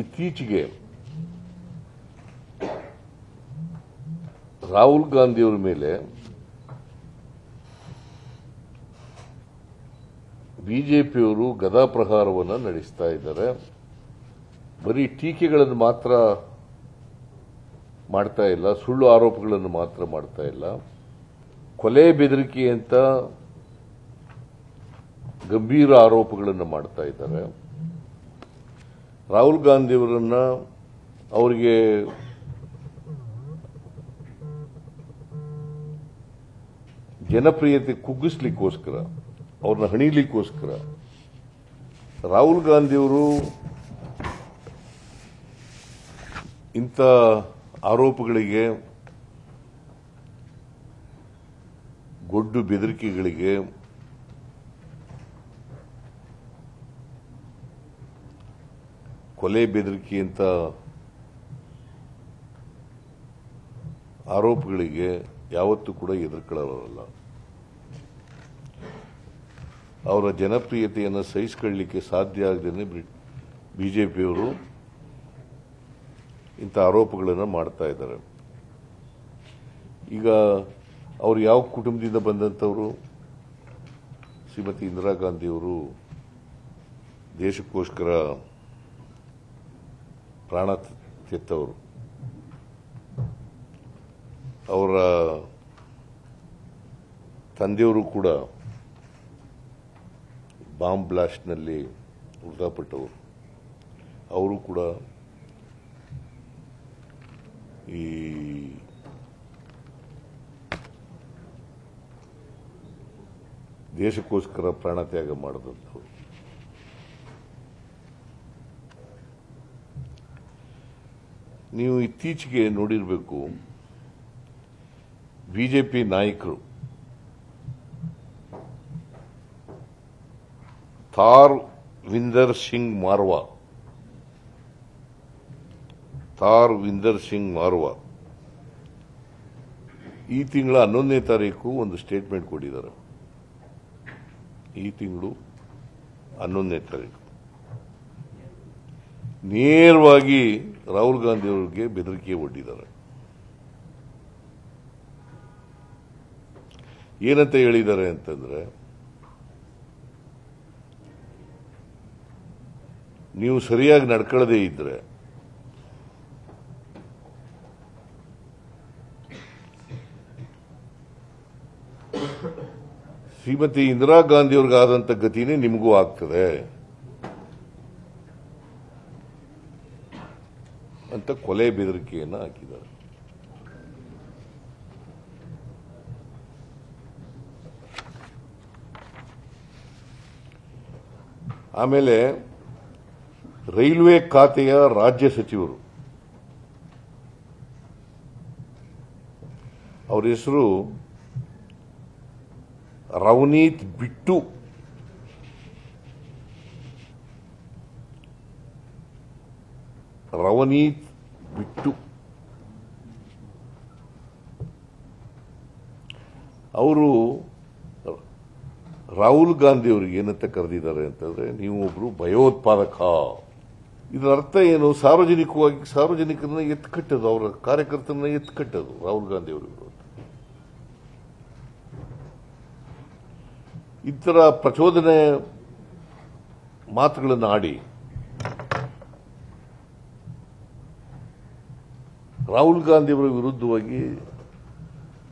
ಇತ್ತೀಚೆಗೆ ರಾಹುಲ್ ಗಾಂಧಿಯವರ ಮೇಲೆ ಬಿಜೆಪಿಯವರು ಗದಾಪ್ರಹಾರವನ್ನು ನಡೆಸ್ತಾ ಇದ್ದಾರೆ. ಬರೀ ಟೀಕೆಗಳನ್ನು ಮಾತ್ರ ಮಾಡ್ತಾ ಇಲ್ಲ, ಸುಳ್ಳು ಆರೋಪಗಳನ್ನು ಮಾತ್ರ ಮಾಡ್ತಾ ಇಲ್ಲ. ಕೊಲೆ ಬೆದರಿಕೆ ಅಂತ ಗಂಭೀರ ಆರೋಪಗಳನ್ನು ಮಾಡ್ತಾ ಇದ್ದಾರೆ. ರಾಹುಲ್ ಗಾಂಧಿಯವರನ್ನು ಅವರಿಗೆ ಜನಪ್ರಿಯತೆ ಕುಗ್ಗಿಸ್ಲಿಕ್ಕೋಸ್ಕರ ಅವ್ರನ್ನ ಹಣಿಲಿಕ್ಕೋಸ್ಕರ ರಾಹುಲ್ ಗಾಂಧಿಯವರು ಇಂಥ ಆರೋಪಗಳಿಗೆ ಗೊಡ್ಡು ಬೆದರಿಕೆಗಳಿಗೆ ಕೊಲೆ ಬೆದರಿಕೆ ಅಂತ ಆರೋಪಗಳಿಗೆ ಯಾವತ್ತೂ ಕೂಡ ಎದುರ್ಕೊಳ್ಳೋರಲ್ಲ ಅವರ ಜನಪ್ರಿಯತೆಯನ್ನು ಸಹಿಸಿಕೊಳ್ಳಲಿಕ್ಕೆ ಸಾಧ್ಯ ಆಗದೇ ಬಿಜೆಪಿಯವರು ಇಂಥ ಆರೋಪಗಳನ್ನು ಮಾಡ್ತಾ ಇದ್ದಾರೆ. ಈಗ ಅವರು ಯಾವ ಕುಟುಂಬದಿಂದ ಬಂದಂಥವರು? ಶ್ರೀಮತಿ ಇಂದಿರಾ ಗಾಂಧಿಯವರು ದೇಶಕ್ಕೋಸ್ಕರ ಪ್ರಾಣ ತಿತ್ತವರು ಅವರ ತಂದೆಯವರು ಕೂಡ ಬಾಂಬ್ ಬ್ಲಾಸ್ಟ್ನಲ್ಲಿ ಮೃತಪಟ್ಟವರು. ಅವರು ಕೂಡ ಈ ದೇಶಕ್ಕೋಸ್ಕರ ಪ್ರಾಣತ್ಯಾಗ ಮಾಡಿದಂಥವ್ರು. ನೀವು ಇತ್ತೀಚೆಗೆ ನೋಡಿರಬೇಕು, ಬಿಜೆಪಿ ನಾಯಕರು ಥಾರ್ ವಿಂದರ್ ಸಿಂಗ್ ಮಾರ್ವಾ, ಥಾರ್ ವಿಂದರ್ ಸಿಂಗ್ ಮಾರ್ವಾ ಈ ತಿಂಗಳ ಹನ್ನೊಂದನೇ ತಾರೀಕು ಒಂದು ಸ್ಟೇಟ್ಮೆಂಟ್ ಕೊಟ್ಟಿದ್ದಾರೆ. ಈ ತಿಂಗಳು ಹನ್ನೊಂದನೇ ತಾರೀಕು. ನೇರವಾಗಿ ರಾಹುಲ್ ಗಾಂಧಿ ಅವರಿಗೆ ಬೆದರಿಕೆ ಒಡ್ಡಿದ್ದಾರೆ. ಏನಂತ ಹೇಳಿದ್ದಾರೆ ಅಂತಂದ್ರೆ, ನೀವು ಸರಿಯಾಗಿ ನಡ್ಕೊಳ್ಳದೇ ಇದ್ರೆ, ಶ್ರೀಮತಿ ಇಂದಿರಾ ಗಾಂಧಿಯವ್ರಿಗಾದಂಥ ಗತಿನೇ ನಿಮಗೂ ಆಗ್ತದೆ. ಅಂತ ಕೊಲೆ ಬೆದರಿಕೆಯನ್ನು ಹಾಕಿದ್ದಾರೆ. ಆಮೇಲೆ ರೈಲ್ವೆ ಖಾತೆಯ ರಾಜ್ಯ ಸಚಿವರು ಅವ್ರ ಹೆಸರು ರವನೀತ್ ಬಿಟ್ಟು ರವನೀತ್ ಬಿಟ್ಟು. ಅವರು ರಾಹುಲ್ ಗಾಂಧಿ ಅವರಿಗೆ ಏನಂತ ಕರೆದಿದ್ದಾರೆ ಅಂತಂದ್ರೆ, ನೀವು ಒಬ್ರು ಭಯೋತ್ಪಾದಕ. ಇದರ ಅರ್ಥ ಏನು? ಸಾರ್ವಜನಿಕವಾಗಿ, ಸಾರ್ವಜನಿಕರನ್ನ ಎತ್ಕಟ್ಟದು, ಅವರ ಕಾರ್ಯಕರ್ತರನ್ನ ಎತ್ಕಟ್ಟದು ರಾಹುಲ್ ಗಾಂಧಿ ಅವರು ಇತರ ಪ್ರಚೋದನೆ ಮಾತುಗಳನ್ನು ಆಡಿ ರಾಹುಲ್ ಗಾಂಧಿಯವರ ವಿರುದ್ಧವಾಗಿ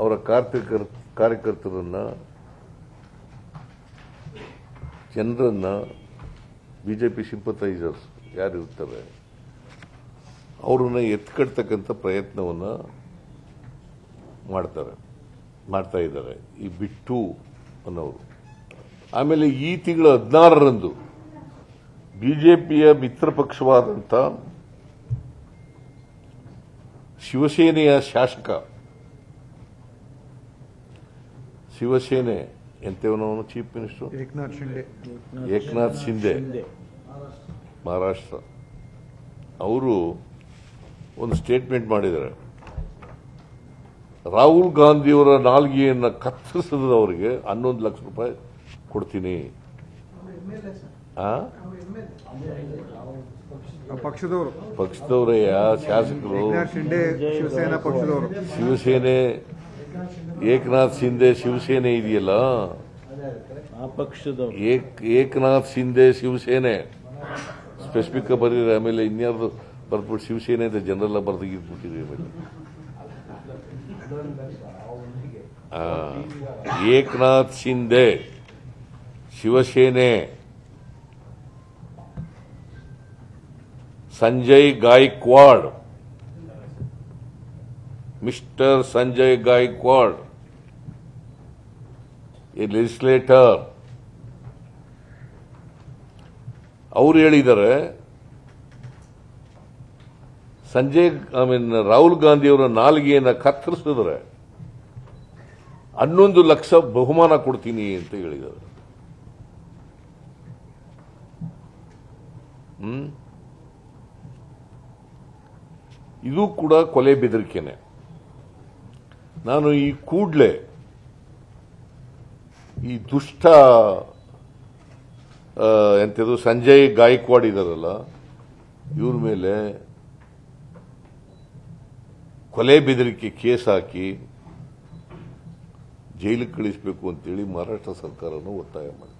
ಅವರ ಕಾರ್ಯಕರ್, ಕಾರ್ಯಕರ್ತರನ್ನ, ಜನರನ್ನ ಬಿಜೆಪಿ ಸಿಂಪತೈಸರ್ಸ್ ಯಾರು ಇರ್ತಾರೆ, ಅವ್ರನ್ನ ಎತ್ಕಡ್ತಕ್ಕಂಥ ಪ್ರಯತ್ನವನ್ನ ಮಾಡ್ತಾರೆ, ಮಾಡ್ತಾ ಇದ್ದಾರೆ, ಈ ಬಿಟ್ಟು ಅನ್ನೋರು. ಆಮೇಲೆ ಈ ತಿಂಗಳ ಹದಿನಾರರಂದು ಬಿಜೆಪಿಯ ಮಿತ್ರ ಪಕ್ಷವಾದಂಥ ಶಿವಸೇನೆಯ ಶಾಸಕ. ಶಿವಸೇನೆ ಎಂತವನವನು ಚೀಫ್ ಮಿನಿಸ್ಟರ್ ಏಕನಾಥ್ ಶಿಂದೆ ಏಕನಾಥ್ ಶಿಂದೆ ಮಹಾರಾಷ್ಟ್ರ. ಅವರು ಒಂದು ಸ್ಟೇಟ್ಮೆಂಟ್ ಮಾಡಿದ್ದಾರೆ. ರಾಹುಲ್ ಗಾಂಧಿಯವರ ನಾಲ್ಗೆಯನ್ನು ಕತ್ತರಿಸಿದವರಿಗೆ ಹನ್ನೊಂದು ಲಕ್ಷ ರೂಪಾಯಿ ಕೊಡ್ತೀನಿ. ಆ? ಪಕ್ಷದವರು. ಪಕ್ಷದವರಯ್ಯ ಶಾಸಕರು. ಶಿವಸೇನಾ ಪಕ್ಷದವರು. ಶಿವಸೇನೆ ಏಕನಾಥ್ ಶಿಂದೆ ಶಿವಸೇನೆ ಇದೆಯಲ್ಲ? ಆ ಪಕ್ಷದವರು. ಏಕ್ ಏಕನಾಥ್ ಶಿಂದೆ ಶಿವಸೇನೆ. ಸ್ಪೆಸಿಫಿಕ್ ಬರೀರಿ ಆಮೇಲೆ ಇನ್ಯಾರ್ದು ಬರ್ಬಿಟ್ಟು ಶಿವಸೇನೆ ಅಂತ ಜನರೆಲ್ಲ ಬರ್ದಿಟ್ಬಿಟ್ಟಿರಿ ಆಮೇಲೆ ಆ, Eknath Shinde Shiv Sena. Sanjay Gaikwad. Mister Sanjay Gaikwad. A legislator. ಅವರು ಹೇಳಿದ್ದಾರೆ ಸಂಜಯ್, ಐ ಮೀನ್ ರಾಹುಲ್ ಗಾಂಧಿಯವರ ನಾಲಿಗೆಯನ್ನು ಕತ್ತರಿಸಿದ್ರೆ, ಹನ್ನೊಂದು ಲಕ್ಷ ಬಹುಮಾನ ಕೊಡ್ತೀನಿ ಅಂತ ಹೇಳಿದ್ದಾರೆ. ಇದು ಕೂಡ ಕೊಲೆ ಬೆದರಿಕೆನೆ. ನಾನು ಈ ಕೂಡ್ಲೆ ಈ ದುಷ್ಟ ಎಂಥದ್ದು ಸಂಜಯ್ ಗಾಯಕ್ವಾಡ್ ಇದಾರಲ್ಲ, ಇವ್ರ ಮೇಲೆ ಕೊಲೆ ಬೆದರಿಕೆ ಕೇಸ್ ಹಾಕಿ ಜೈಲಿಗೆ ಕಳಿಸಬೇಕು ಅಂತೇಳಿ ಮಹಾರಾಷ್ಟ್ರ ಸರ್ಕಾರನು ಒತ್ತಾಯ ಮಾಡಿದೆ.